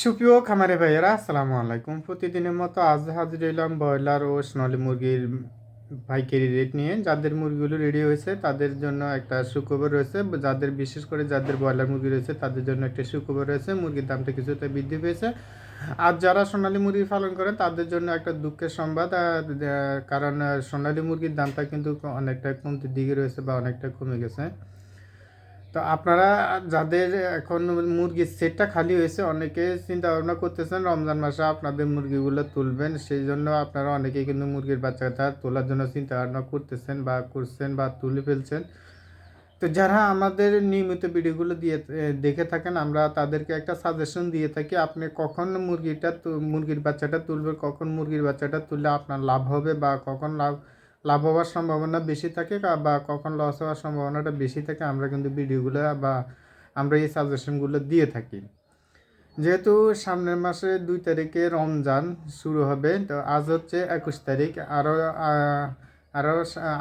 সুপ্রিয় খামারে ভাইয়েরা, আসসালামু আলাইকুম। প্রতিদিনের মতো আজ হাজির হইলাম ব্রয়লার ও সোনালী মুরগির পাইকারি রেট নিয়ে। যাদের মুরগিগুলো রেডি হয়েছে, তাদের জন্য একটা সুখবর রয়েছে। যাদের, বিশেষ করে যাদের ব্রয়লার মুরগি রয়েছে, তাদের জন্য একটা সুখবর রয়েছে। মুরগির দামটা কিছুটা বৃদ্ধি পেয়েছে। আর যারা সোনালী মুরগি পালন করেন তাদের জন্য একটা দুঃখের সংবাদ। কারণ সোনালী মুরগির দামটা কিন্তু অনেকটা কমতির দিকে রয়েছে বা অনেকটা কমে গেছে। তো আপনারা যাদের এখন মুরগির সেটটা খালি হয়েছে, অনেকে চিন্তা ভাবনা করতেছেন রমজান মাসে আপনাদের মুরগিগুলো তুলবেন, সেই জন্য আপনারা অনেকেই কিন্তু মুরগির বাচ্চাটা তোলার জন্য চিন্তা ভাবনা করতেছেন বা করছেন বা তুলে ফেলছেন। তো যারা আমাদের নিয়মিত ভিডিওগুলো দিয়ে দেখে থাকেন, আমরা তাদেরকে একটা সাজেশন দিয়ে থাকি, আপনি কখন মুরগিটা মুরগির বাচ্চাটা তুলবেন, কখন মুরগির বাচ্চাটা তুললে আপনার লাভ হবে বা কখন লাভ লাভ হওয়ার সম্ভাবনা বেশি থাকে বা কখন লস হওয়ার সম্ভাবনাটা বেশি থাকে, আমরা কিন্তু ভিডিওগুলো বা আমরা এই সাজেশনগুলো দিয়ে থাকি। যেহেতু সামনের মাসে দুই তারিখে রমজান শুরু হবে, তো আজ হচ্ছে একুশ তারিখ আরও আরও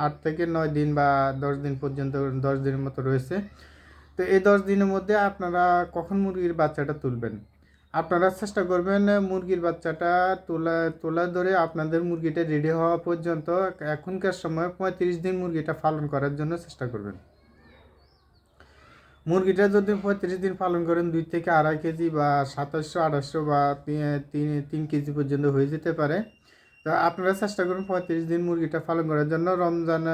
আট থেকে নয় দিন বা দশ দিন পর্যন্ত, দশ দিনের মতো রয়েছে। তো এই দশ দিনের মধ্যে আপনারা কখন মুরগির বাচ্চাটা তুলবেন? আপনারা চেষ্টা করবেন মুরগির বাচ্চাটা তোলা তোলা ধরে আপনাদের মুরগিটা রেডি হওয়া পর্যন্ত এখনকার সময় পঁয়ত্রিশ দিন মুরগিটা পালন করার জন্য চেষ্টা করবেন। মুরগিটা যদি পঁয়ত্রিশ দিন পালন করেন, দুই থেকে আড়াই কেজি বা সাতাশশো আঠাশশো বা তিন তিন কেজি পর্যন্ত হয়ে যেতে পারে। তো আপনারা চেষ্টা করুন পঁয়ত্রিশ দিন মুরগিটা পালন করার জন্য। রমজান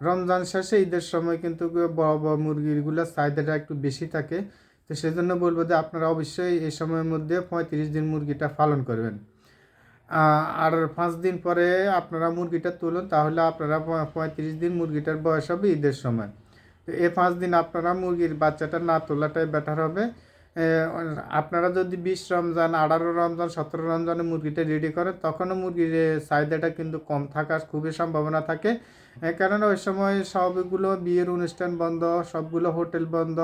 রমজান শেষে ঈদের সময় কিন্তু বড় বড় মুরগিগুলোর চাহিদাটা একটু বেশি থাকে। তো সেজন্য বলব যে আপনারা অবশ্যই এই সময়ের মধ্যে পঁয়ত্রিশ দিন মুরগিটা পালন করবেন। আর পাঁচ দিন পরে আপনারা মুরগিটা তুলুন, তাহলে আপনারা পঁয়ত্রিশ দিন মুরগিটার বয়স হবে ঈদের সময়। তো এই পাঁচ দিন আপনারা মুরগির বাচ্চাটা না তোলাটাই বেটার হবে। আপনারা যদি বিশ রমজান, আঠারো রমজান, সতেরো রমজানে মুরগিটা রেডি করেন, তখনও মুরগির চাহিদাটা কিন্তু কম থাকার খুবই সম্ভাবনা থাকে। কারণে ওই সময় সবগুলো বিয়ের অনুষ্ঠান বন্ধ, সবগুলো হোটেল বন্ধ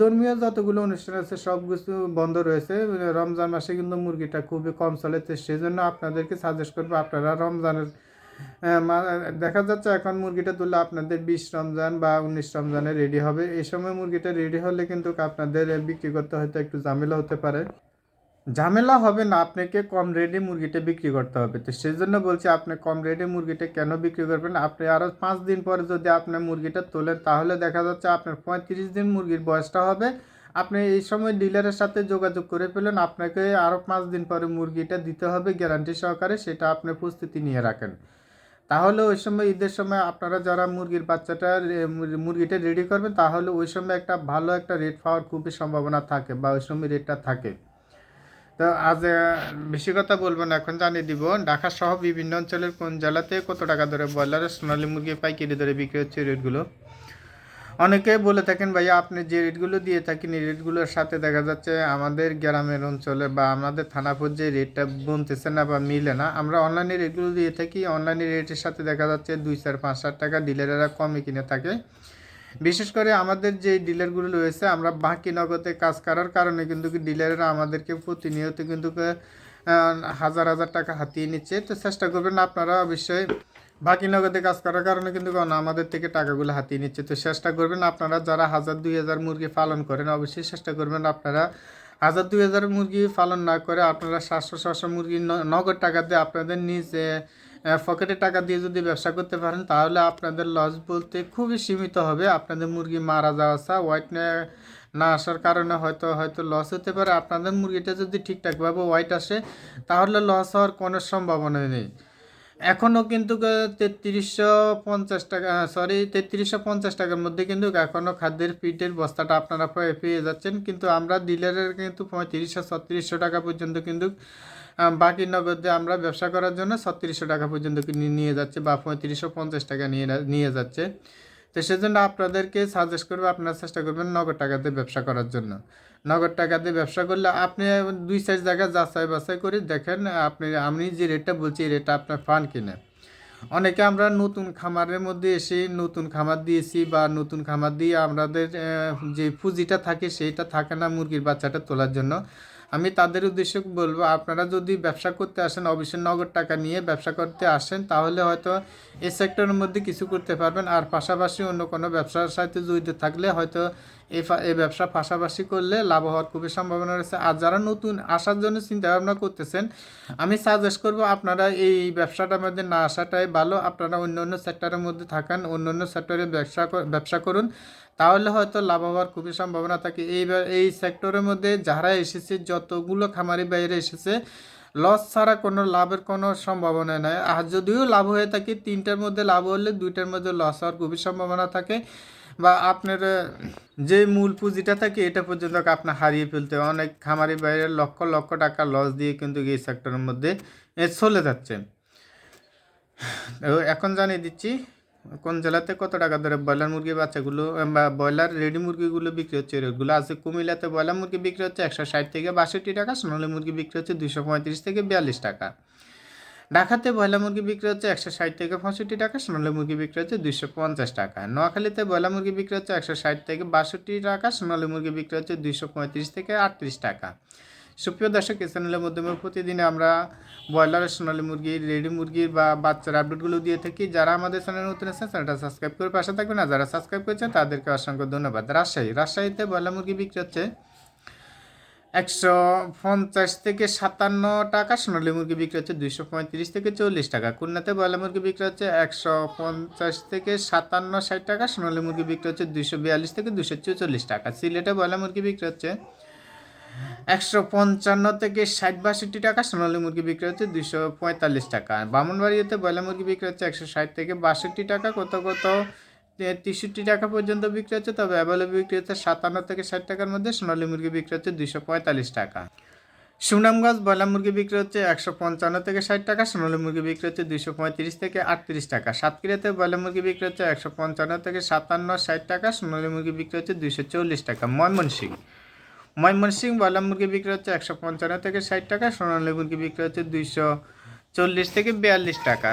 ধর্মীয় যতগুলো অনুষ্ঠান আছে সব কিছু বন্ধ রয়েছে। রমজান মাসে কিন্তু মুরগিটা খুবই কম চলে, তো সেই জন্য আপনাদেরকে সাজেস্ট করব, আপনারা রমজানের দেখা যাচ্ছে এখন মুরগিটা তুললে আপনাদের বিশ রমজান বা উনিশ রমজানে রেডি হবে। এই সময় মুরগিটা রেডি হলে কিন্তু আপনাদের বিক্রি করতে হয়তো একটু ঝামেলা হতে পারে। ঝামেলা হবে না, আপনাকে কম রেটে মুরগিটা বিক্রি করতে হবে। তো সেই জন্য বলছি, আপনি কম রেটে মুরগিটা কেন বিক্রি করবেন? আপনি আরও পাঁচ দিন পরে যদি আপনি মুরগিটা তোলেন, তাহলে দেখা যাচ্ছে আপনার পঁয়ত্রিশ দিন মুরগির বয়সটা হবে। আপনি এই সময় ডিলারের সাথে যোগাযোগ করে পেলেন আপনাকে আরও পাঁচ দিন পরে মুরগিটা দিতে হবে গ্যারান্টি সহকারে, সেটা আপনি প্রস্তুতি নিয়ে রাখেন। তাহলে ওই সময়, ঈদের সময় আপনারা যারা মুরগির বাচ্চাটা মুরগিটা রেডি করবেন, তাহলে ওই সময় একটা ভালো একটা রেট পাওয়ার খুবই সম্ভাবনা থাকে বা ওই সময় রেটটা থাকে। তো আজ বেশি কথা বলব না, এখন জানিয়ে দিব ঢাকা সহ বিভিন্ন অঞ্চলের কোন জেলাতে কত টাকা ধরে ব্রয়লারের সোনালী মুরগি পাইকারি ধরে বিক্রি হচ্ছে রেটগুলো? অনেকে বলে থাকেন, ভাইয়া, আপনি যে রেটগুলো দিয়ে থাকেন, এই রেটগুলোর সাথে দেখা যাচ্ছে আমাদের গ্রামের অঞ্চলে বা আমাদের থানা পর্যায়ে রেটটা বনতেছে না বা মিলে না, আমরা অনলাইনে রেটগুলো দিয়ে থাকি, অনলাইনে রেটের সাথে দেখা যাচ্ছে দুই চার পাঁচ হাজার টাকা ডিলারেরা কমে কিনে থাকে। বিশেষ করে আমাদের যে ডিলারগুলো রয়েছে, আমরা বাকি নগদে কাজ করার কারণে কিন্তু ডিলাররা আমাদেরকে প্রতিনিয়ত কিন্তু হাজার হাজার টাকা হাতিয়ে নিচ্ছে। তো চেষ্টা করবেন আপনারা অবশ্যই বাকি নগদে কাজ করার কারণে কিন্তু কোন আমাদের থেকে টাকাগুলো হাতিয়ে নিচ্ছে। তো চেষ্টা করবেন আপনারা যারা হাজার দুই হাজার মুরগি পালন করেন, অবশ্যই চেষ্টা করবেন আপনারা হাজার দুই হাজার মুরগি পালন না করে আপনারা সাতশো ছশো মুরগি নগদ টাকা দিয়ে আপনাদের নিজ পকেটে টাকা দিয়ে যদি ব্যবসা করতে পারেন, তাহলে আপনাদের লস বলতে খুবই সীমিত হবে। আপনাদের মুরগি মারা যাওয়া আসা হোয়াইট না আসার কারণে হয়তো হয়তো লস হতে পারে। আপনাদের মুরগিটা যদি ঠিকঠাকভাবে হোয়াইট আসে, তাহলে লস হওয়ার কোনো সম্ভাবনা নেই। এখনও কিন্তু তেত্রিশশো পঞ্চাশ টাকা সরি তেত্রিশশো পঞ্চাশ টাকার মধ্যে কিন্তু এখনও খাদ্যের পিটের বস্তাটা আপনারা পেয়ে- যাচ্ছেন। কিন্তু আমরা ডিলারের কিন্তু পঁয়ত্রিশশো, ছত্রিশশো টাকা পর্যন্ত কিন্তু বাকি নগদে আমরা ব্যবসা করার জন্য ছত্রিশশো টাকা পর্যন্ত নিয়ে যাচ্ছে বা পঁয়ত্রিশশো পঞ্চাশ টাকা নিয়ে নিয়ে যাচ্ছে। তো সেজন্য আপনাদেরকে সাজেস্ট করব, আপনারা চেষ্টা করবেন নগদ টাকা দিয়ে ব্যবসা করার জন্য। নগদ টাকা দিয়ে ব্যবসা করলে আপনি দুই সাইজ জায়গা যাচাই বাছাই করে দেখেন, আপনি, আমি যে রেটটা বলছি, এই রেটটা আপনার পান কিনা। অনেকে আমরা নতুন খামারের মধ্যে এসে নতুন খামার দিয়েছি বা নতুন খামার দিয়ে আমাদের যে পুঁজিটা থাকে, সেইটা থাকে না মুরগির বাচ্চাটা তোলার জন্য। আমি তাদের উদ্দেশ্যে বলব, আপনারা যদি ব্যবসা করতে আসেন অবশ্যই নগদ টাকা নিয়ে ব্যবসা করতে আসেন, তাহলে হয়তো এই সেক্টরের মধ্যে কিছু করতে পারবেন। আর পাশাপাশি অন্য কোনো ব্যবসার সাথে জড়িত থাকলে হয়তো এই এই ব্যবসা পাশাপাশি করলে লাভ হওয়ার খুবই সম্ভাবনা রয়েছে। আর যারা নতুন আসার জন্য চিন্তা ভাবনা করতেছেন, আমি সাজেস্ট করব আপনারা এই ব্যবসাটার মধ্যে না আসাটাই ভালো। আপনারা অন্য অন্য সেক্টরের মধ্যে থাকেন, অন্য অন্য সেক্টরে ব্যবসা ব্যবসা করুন। তাহলে হয়তো লাভ হওয়ার খুবই সম্ভাবনা থাকে। এই এই সেক্টরের মধ্যে যারা এসেছে, যতগুলো খামারি বাইরে এসেছে লস ছাড়া কোনো লাভের কোনো সম্ভাবনা নাই। আর যদিও লাভ হয়ে থাকে, তিনটার মধ্যে লাভ হলে দুইটার মধ্যে লস হওয়ার খুবই সম্ভাবনা থাকে। বা আপনার, যে মূল পুঁজিটা থাকে, এটা পর্যন্ত আপনার হারিয়ে ফেলতে। অনেক খামারি বাইরে লক্ষ লক্ষ টাকা লস দিয়ে কিন্তু এই সেক্টরের মধ্যে চলে যাচ্ছে। এখন জানিয়ে দিচ্ছি কোন জেলাতে কত টাকা ধরে ব্রয়লার মুরগি বাচ্চাগুলো বা ব্রয়লার রেডি মুরগিগুলো বিক্রি হচ্ছে রেটগুলো আছে কুমিল্লাতে ব্রয়লার মুরগি বিক্রি হচ্ছে একশো ষাট থেকে বাষট্টি টাকা, সোনালী মুরগি বিক্রি হচ্ছে দুশো পঁয়ত্রিশ থেকে বিয়াল্লিশ টাকা। ঢাকাতে ব্রয়লার মুরগি বিক্রি হচ্ছে একশো ষাট থেকে পঁয়ষট্টি টাকা, সোনালী মুরগি বিক্রি হচ্ছে দুশো পঞ্চাশ টাকা। নোয়াখালীতে ব্রয়লার মুরগি বিক্রি হচ্ছে একশো ষাট থেকে বাষট্টি টাকা, সোনালী মুরগি বিক্রি হচ্ছে দুশো পঁয়ত্রিশ থেকে আটত্রিশ টাকা। সুপ্রিয় দর্শক, এই চ্যানেলের মাধ্যমে প্রতিদিন আমরা ব্রয়লার সোনালী মুরগি, রেডি মুরগির বা বাচ্চার আপডেটগুলো দিয়ে থাকি। যারা আমাদের চ্যানেল নতুন আছেন, চ্যানেলটা সাবস্ক্রাইব করে পাশে থাকবেন। আর যারা সাবস্ক্রাইব করেছেন, তাদেরকে অসংখ্য ধন্যবাদ। রাজশাহী, রাজশাহীতে ব্রয়লার মুরগি বিক্রি হচ্ছে একশো পঞ্চাশ থেকে সাতান্ন টাকা, সোনালী মুরগি বিক্রি হচ্ছে দুইশো পঁয়ত্রিশ থেকে চল্লিশ টাকা। খুলনাতে ব্রয়লার মুরগি বিক্রি হচ্ছে একশো পঞ্চাশ থেকে সাতান্ন ষাট টাকা, সোনালী মুরগি বিক্রি হচ্ছে দুইশো বিয়াল্লিশ থেকে দুশো চুচল্লিশ টাকা। সিলেটে ব্রয়লার মুরগি বিক্রি হচ্ছে একশো পঞ্চান্ন থেকে ষাট বাষট্টি টাকা, সোনালী মুরগি বিক্রি হচ্ছে দুশো পঁয়তাল্লিশ টাকা। বামনবাড়িতে ব্রয়লার মুরগি বিক্রি হচ্ছে একশো ষাট থেকে বাষট্টি টাকা, কত কত তেষট্টি টাকা পর্যন্ত বিক্রি হচ্ছে, তবে অ্যাভেলেবল বিক্রি হচ্ছে সাতান্ন থেকে ষাট টাকার মধ্যে, সোনালী মুরগি বিক্রি হচ্ছে দুশো পঁয়তাল্লিশ টাকা। সুনামগঞ্জ ব্রয়লার মুরগি বিক্রি হচ্ছে একশো পঞ্চান্ন থেকে ষাট টাকা, সোনালী মুরগি বিক্রি হচ্ছে দুশো পঁয়ত্রিশ থেকে আটত্রিশ টাকা। সাতক্ষীরাতে ব্রয়লার মুরগি বিক্রি হচ্ছে একশো পঞ্চান্ন থেকে সাতান্ন ষাট টাকা, সোনালী মুরগি বিক্রি হচ্ছে দুশো চল্লিশ টাকা। ময়মনসিংহ ময়মনসিংহ ব্রয়লার মুরগি বিক্রি হচ্ছে একশো পঞ্চান্ন থেকে ষাট টাকা, সোনালী মুরগি বিক্রি হচ্ছে দুইশো চল্লিশ থেকে বিয়াল্লিশ টাকা।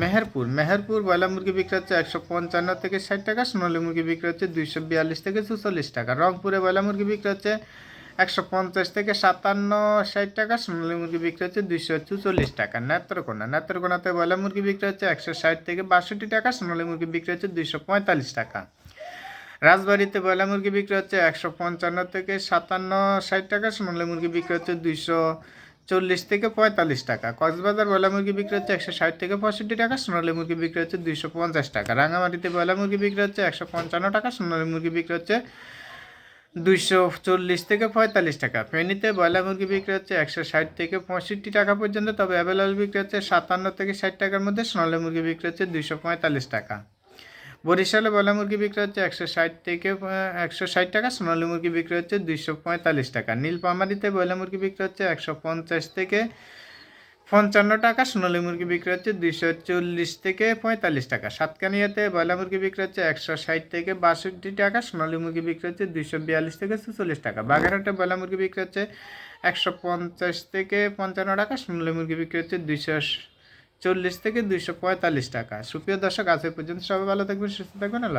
মেহেরপুর মেহেরপুর বয়লা মুরগি বিক্রি হচ্ছে একশো পঞ্চান্ন থেকে ষাট টাকা, সোনালী মুরগি বিক্রি হচ্ছে দুইশো বিয়াল্লিশ থেকে চুচল্লিশ টাকা। রংপুরে বয়লা মুরগি বিক্রি হচ্ছে একশো পঞ্চাশ থেকে সাতান্ন ষাট টাকা, সোনালী মুরগি বিক্রি হচ্ছে দুইশো চুচল্লিশ টাকা। নেত্রকোনা, নেত্রকোনাতে বয়লা মুরগি বিক্রি হচ্ছে একশো ষাট থেকে বাষট্টি টাকা, সোনালী মুরগি বিক্রি হচ্ছে দুইশো পঁয়তাল্লিশ টাকা। রাজবাড়িতে ব্রয়লার মুরগি বিক্রি হচ্ছে একশো পঞ্চান্ন থেকে সাতান্ন ষাট টাকা, সোনালী মুরগি বিক্রি হচ্ছে দুইশো চল্লিশ থেকে পঁয়তাল্লিশ টাকা, কক্সবাজার ব্রয়লার মুরগি বিক্রি হচ্ছে একশো ষাট থেকে পঁয়ষট্টি টাকা, সোনালী মুরগি বিক্রি হচ্ছে দুইশো পঞ্চাশ টাকা, রাঙামাটিতে ব্রয়লার মুরগি বিক্রি হচ্ছে একশো পঞ্চান্ন টাকা, সোনালী মুরগি বিক্রি হচ্ছে দুইশো চল্লিশ থেকে পঁয়তাল্লিশ টাকা, ফেনীতে ব্রয়লার মুরগি বিক্রি হচ্ছে একশো ষাট থেকে পঁয়ষট্টি টাকা পর্যন্ত, তবে অ্যাভেলেবল বিক্রি হচ্ছে সাতান্ন থেকে ষাট টাকার মধ্যে, সোনালী মুরগি বিক্রি হচ্ছে দুইশো পঁয়তাল্লিশ টাকা। বরিশালে ব্রয়লার মুরগি বিক্রি হচ্ছে একশো ষাট থেকে একশো ষাট টাকা, সোনালী মুরগি বিক্রি হচ্ছে দুইশো পঁয়তাল্লিশ টাকা। নীলপামারিতে ব্রয়লার মুরগি বিক্রি হচ্ছে একশো পঞ্চাশ থেকে পঞ্চান্ন টাকা, সোনালী মুরগি বিক্রি হচ্ছে দুইশো চল্লিশ থেকে পঁয়তাল্লিশ টাকা। সাতকানিয়াতে ব্রয়লার মুরগি বিক্রি হচ্ছে একশো ষাট থেকে বাষট্টি টাকা, সোনালী মুরগি বিক্রি হচ্ছে দুইশো বিয়াল্লিশ থেকে চুচল্লিশ টাকা। বাগেরহাটে ব্রয়লার মুরগি বিক্রি হচ্ছে একশো পঞ্চাশ থেকে পঞ্চান্ন টাকা, সোনালী মুরগি বিক্রি হচ্ছে দুইশো চল্লিশ থেকে দুইশো পঁয়তাল্লিশ টাকা। সুপ্রিয় দর্শক, আজ পর্যন্ত সবাই ভালো থাকবেন, সুস্থ থাকবেন, আল্লাহ